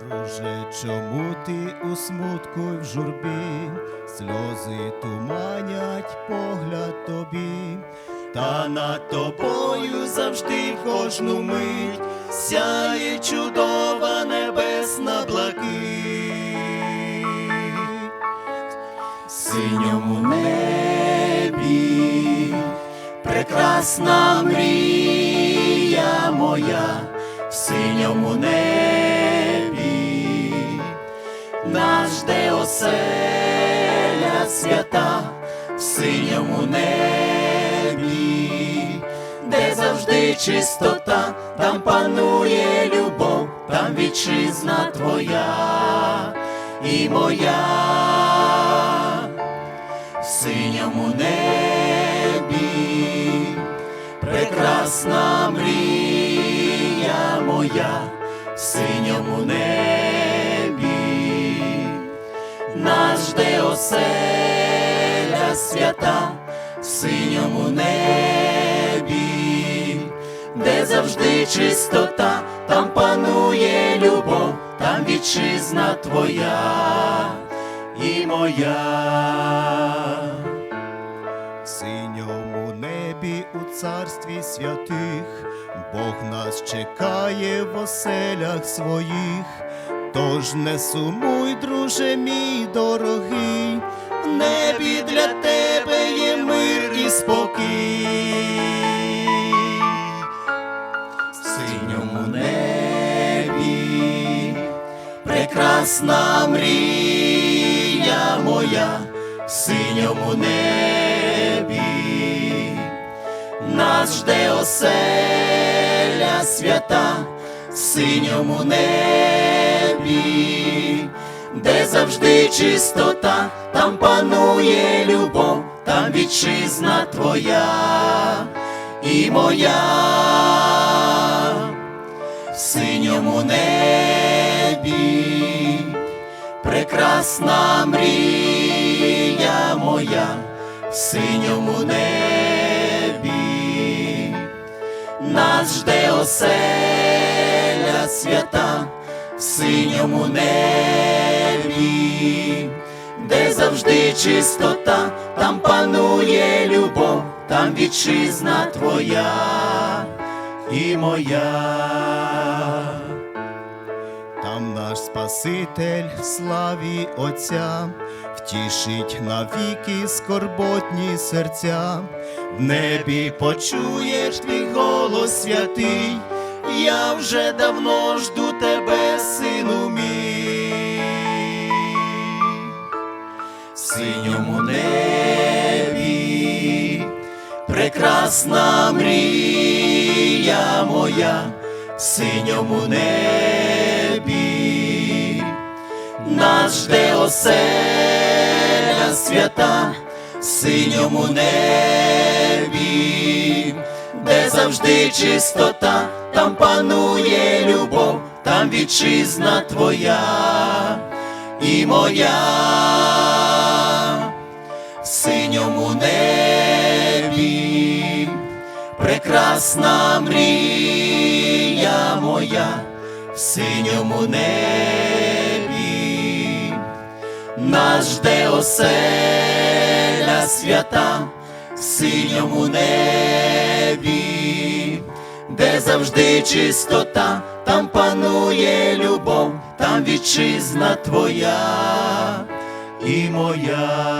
Друже, чому ти у смутку й в журбі, сльози туманять погляд тобі, та над тобою завжди в кожну мить сяє чудова небесна блакить. Синьому небі прекрасна мрія моя в синьому небі, наш де оселя свята в синьому небі, де завжди чистота, там панує любов, там вітчизна твоя і моя. В синьому небі, моя в синьому небі, наш де оселя свята в синьому небі, де завжди чистота, там панує любов, там вітчизна твоя і моя. Царстві святих, Бог нас чекає в оселях своїх, тож не сумуй, друже мій дорогий, в небі для тебе є мир і спокій. Синьому небі прекрасна мрія моя. В синьому небі, нас жде оселя свята в синьому небі, де завжди чистота, там панує любов, там вітчизна твоя і моя. В синьому небі, прекрасна мрія моя в синьому небі, нас жде оселя свята в синьому небі, де завжди чистота, там панує любов, там вітчизна твоя і моя. Наш Спаситель в славі Отця втішить навіки скорботні серця, в небі почуєш твій голос святий, я вже давно жду тебе, сину мій. Синьому небі прекрасна мрія моя синьому небі, нас жде оселя свята синьому небі, де завжди чистота, там панує любов, там вітчизна твоя і моя. В синьому небі, прекрасна мрія моя в синьому небі, нас жде оселя свята в синьому небі, де завжди чистота, там панує любов, там вітчизна твоя і моя.